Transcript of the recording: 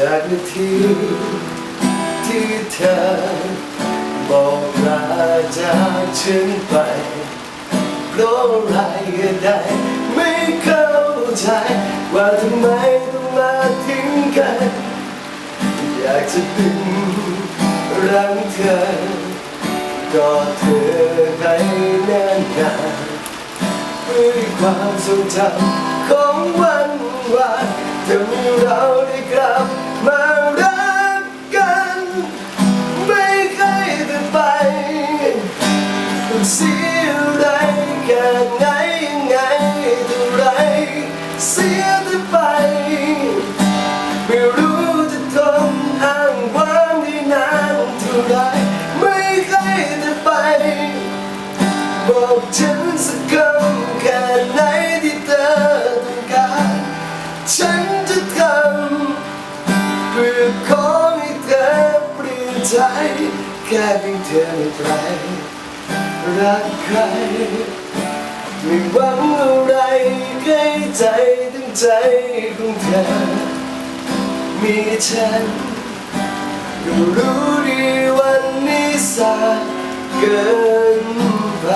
จากนาทีที่เธอบอกลาจากฉันไปเพราะอะไรก็ได้ไม่เข้าใจว่าทำไมต้องมาทิ้งกัน อยากจะดึงรังเธอกอดเธอให้แน่นหนาด้วยความทรงจำของวันวานเธอมีเราได้ เสียอะไรแค่ไหนยังไงเท่าไรเสียเธอไป ไม่รู้จะทนอ้างว้างได้นานเท่าไรไม่เคยจะไป บอกฉันสักคำแค่ไหนที่เธอต้องการฉันจะทำเพื่อขอให้เธอเปลี่ยนใจแค่เพียงเธอไม่ไป รักใคร ไม่หวังอะไรใกล้ใจถึงใจของเธอ มีฉันก็รู้ดีวันนี้สายเกินไป